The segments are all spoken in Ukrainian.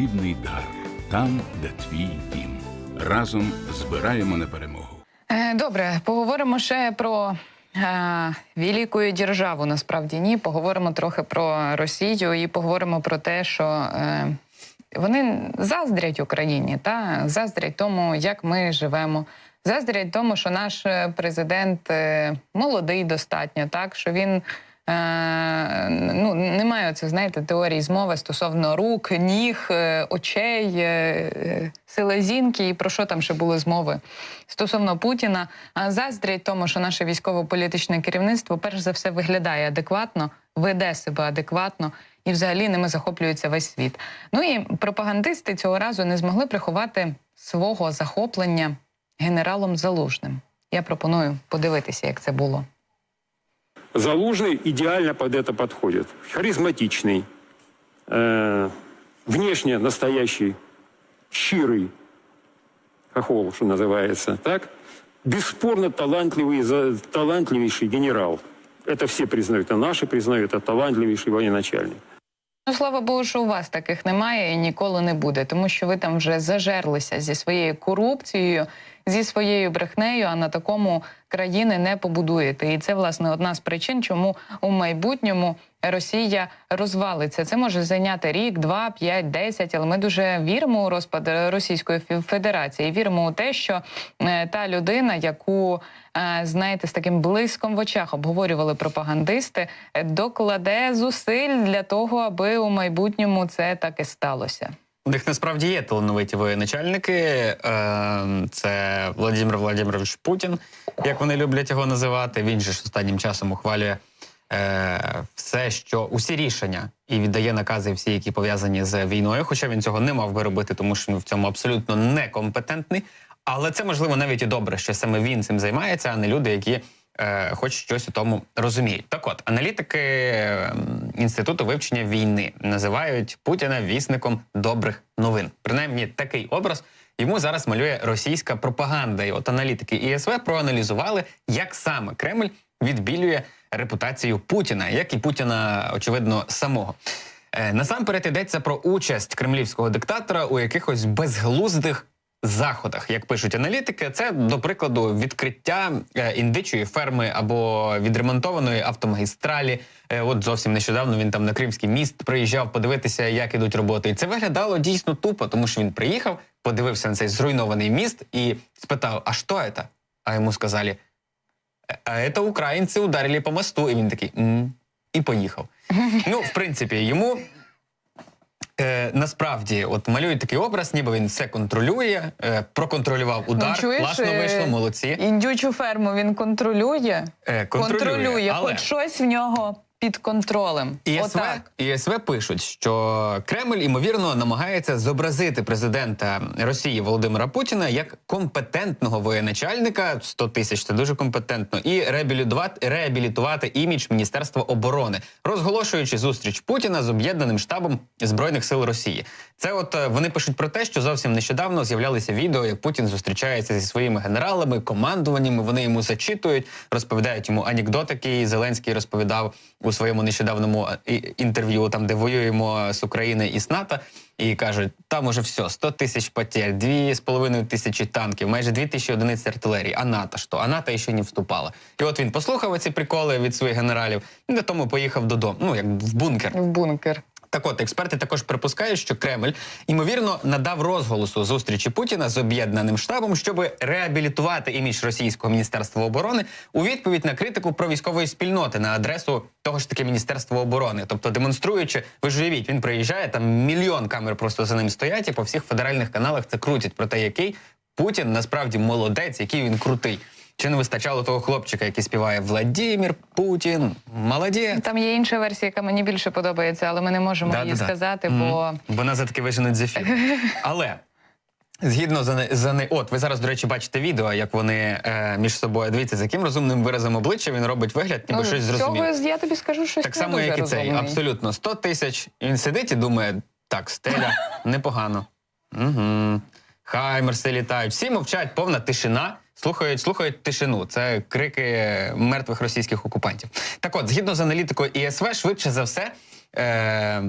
хлібний дар, там, де твій дім. Разом збираємо на перемогу. Е, Добре, поговоримо ще про е, велику державу. Насправді ні. Поговоримо трохи про Росію і поговоримо про те, що е, вони заздрять Україні, та заздрять тому, як ми живемо. Заздрять тому, що наш е, президент молодий достатньо, так що він. Е, ну, немає оцих, знаєте, теорії змови стосовно рук, ніг, е, очей, е, селезінки і про що там ще були змови стосовно Путіна. А заздрять тому, що наше військово-політичне керівництво перш за все виглядає адекватно, веде себе адекватно і взагалі ними захоплюється весь світ. Ну і пропагандисти цього разу не змогли приховати свого захоплення генералом Залужним. Я пропоную подивитися, як це було. Залужный идеально под это подходит. Харизматичный, э, внешне настоящий, щирый, хохол, что называется, так? Бесспорно талантливый, за- талантливейший генерал. Это все признают, и наши признают, это талантливейший военачальник. Ну, слава Богу, що у вас таких немає і ніколи не буде, тому що ви там вже зажерлися зі своєю корупцією, зі своєю брехнею, а на такому країни не побудуєте. І це власне одна з причин, чому у майбутньому Росія розвалиться. Це може зайняти рік, два, п'ять, десять. Але ми дуже віримо у розпад Російської Федерації. Віримо у те, що е, та людина, яку е, знаєте, з таким блиском в очах обговорювали пропагандисти, докладе зусиль для того, аби у майбутньому це так і сталося. У них насправді є талановиті воєначальники. Е, Це Владимир Владимирович Путін, як вони люблять його називати. Він же ж останнім часом ухвалює е, все, що усі рішення і віддає накази всі, які пов'язані з війною. Хоча він цього не мав би робити, тому що він в цьому абсолютно некомпетентний. Але це можливо навіть і добре, що саме він цим займається, а не люди, які е, хоч щось у тому розуміють. Так от, аналітики е, інституту вивчення війни називають Путіна вісником добрих новин. Принаймні, такий образ йому зараз малює російська пропаганда. І от аналітики ІСВ проаналізували, як саме Кремль відбілює репутацію Путіна, як і Путіна, очевидно, самого. Е, Насамперед йдеться про участь кремлівського диктатора у якихось безглуздих заходах, як пишуть аналітики, це до прикладу відкриття е, індичої ферми або відремонтованої автомагістралі. Е, От зовсім нещодавно він там на Кримський міст приїжджав подивитися, як ідуть роботи. І це виглядало дійсно тупо, тому що він приїхав, подивився на цей зруйнований міст і спитав: А що це? А йому сказали: а це українці ударили по мосту. І він такий «М». і поїхав. Ну, в принципі, йому е, насправді от малюють такий образ, ніби він все контролює, е, проконтролював удар, Ну, чуєш, класно е, вийшло, молодці. Індючу ферму він контролює, Е, контролює, але- хоч щось в нього під контролем. ІСВ, Отак. ІСВ пишуть, що Кремль ймовірно намагається зобразити президента Росії Володимира Путіна як компетентного воєначальника 100 тисяч це дуже компетентно, і реабілітувати, реабілітувати імідж Міністерства оборони, розголошуючи зустріч Путіна з об'єднаним штабом збройних сил Росії. Це от е, вони пишуть про те, що зовсім нещодавно з'являлися відео, як Путін зустрічається зі своїми генералами, командуваннями. Вони йому зачитують, розповідають йому анекдот, який Зеленський розповідав у своєму нещодавному е, інтерв'ю, там де воюємо з України і з НАТО. І кажуть, там уже все, 100 тисяч потерь, 2,5 тисячі танків, майже 2 тисячі одиниць артилерії. А НАТО що? А НАТО ще не вступала. І от він послухав ці приколи від своїх генералів, і на тому поїхав додому. Ну як в бункер. В бункер. Так от експерти також припускають, що Кремль ймовірно надав розголосу зустрічі Путіна з об'єднаним штабом, щоб реабілітувати імідж російського міністерства оборони у відповідь на критику про військової спільноти на адресу того ж таки міністерства оборони. Тобто, демонструючи, ви ж уявіть, він приїжджає там мільйон камер просто за ним стоять, і по всіх федеральних каналах це крутять про те, який Путін насправді молодець, який він крутий. Чи не вистачало того хлопчика, який співає Владимир Путін, молодець. Там є інша версія, яка мені більше подобається, але ми не можемо її Да-да-да. сказати, Мгм. бо Бо нас за таки виженуть з ефіру. Але згідно за, не- за не... От, ви зараз, до речі, бачите відео, як вони е, між собою дивіться, з яким розумним виразом обличчя він робить вигляд, ніби ну, щось зрозумів. цього я тобі скажу щось Так не само, дуже як і цей. Абсолютно 100 тисяч. Він сидить і думає: так, стеля, непогано. Угу. Хаймерси літають. Всі мовчать, повна тишина. Слухають, слухають тишину. Це крики мертвих російських окупантів. Так от, згідно з аналітикою ІСВ, швидше за все. Е-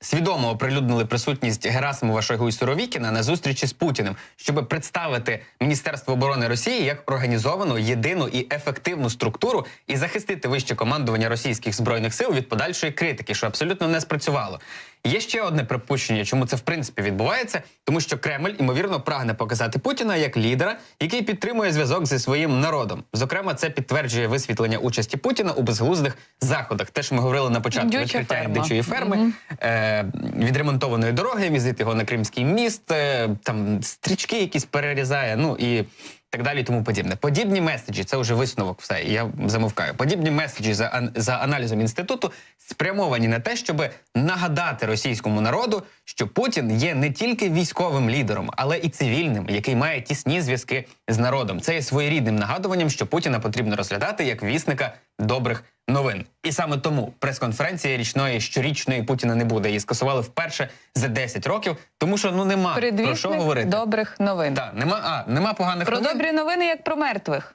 свідомо оприлюднили присутність Герасимова Шойгу і Суровікіна на зустрічі з Путіним, щоб представити Міністерство оборони Росії як організовану, єдину і ефективну структуру і захистити вище командування російських збройних сил від подальшої критики, що абсолютно не спрацювало. Є ще одне припущення, чому це в принципі відбувається, тому що Кремль ймовірно прагне показати Путіна як лідера, який підтримує зв'язок зі своїм народом. Зокрема, це підтверджує висвітлення участі Путіна у безглуздих заходах. Те, що ми говорили на початку Дюча відкриття ферма. дичої ферми, е, відремонтованої дороги, візит його на Кримський міст, е, там стрічки якісь перерізає. Ну і так далі, тому подібне. Подібні меседжі, це вже висновок. Все, я замовкаю. Подібні меседжі за, за аналізом інституту спрямовані на те, щоб нагадати російському народу, що Путін є не тільки військовим лідером, але і цивільним, який має тісні зв'язки з народом. Це є своєрідним нагадуванням, що Путіна потрібно розглядати як вісника добрих новин. І саме тому прес-конференції річної щорічної Путіна не буде. Її скасували вперше за 10 років, тому що ну нема про що говорити. добрих новин. Так, нема, а, нема поганих Про новин. добрі новини, як про мертвих.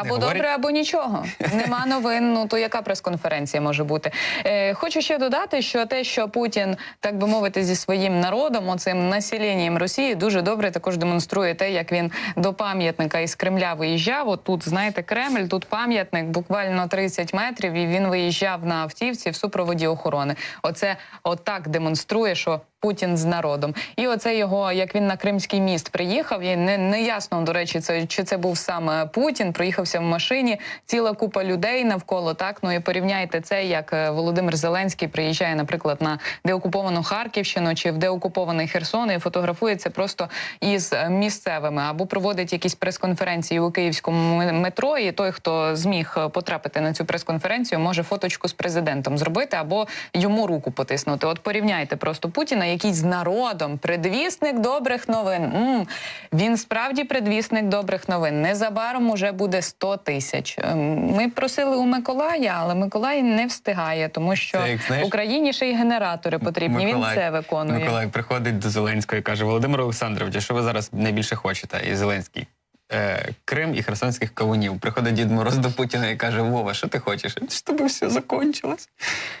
Або говори. добре, або нічого. Нема новин. Ну то яка прес-конференція може бути? Е, хочу ще додати, що те, що Путін, так би мовити, зі своїм народом, оцим населенням Росії, дуже добре також демонструє те, як він до пам'ятника із Кремля виїжджав. От тут знаєте, Кремль, тут пам'ятник буквально 30 метрів, і він виїжджав на автівці в супроводі охорони. Оце отак демонструє, що Путін з народом. І оце його, як він на Кримський міст приїхав, і не, не ясно, до речі, це чи це був саме Путін. Приїхався в машині, ціла купа людей навколо. Так ну і порівняйте це, як е, Володимир Зеленський приїжджає, наприклад, на деокуповану Харківщину чи в деокупований Херсон і фотографується просто із е, місцевими або проводить якісь прес-конференції у київському метро. І той, хто зміг е, потрапити на цю прес-конференцію, може фоточку з президентом зробити або йому руку потиснути. От порівняйте просто Путіна, який з народом, предвісник добрих новин. м він справді предвісник добрих новин. Незабаром уже буде 100 тисяч. Ем, Ми просили у Миколая, але Миколай не встигає, тому що Це як, знаєш, Україні ще й генератори потрібні. Миколай- Він це виконує. Миколай приходить до Зеленського і каже: Володимир Олександрович, що ви зараз найбільше хочете? І Зеленський. Е, Крим і херсонських кавунів. Приходить Дід Мороз до Путіна і каже: Вова, що ти хочеш? Щоб все закончилось.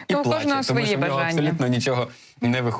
І Ну, плаче, тому що в нього абсолютно нічого не виходить.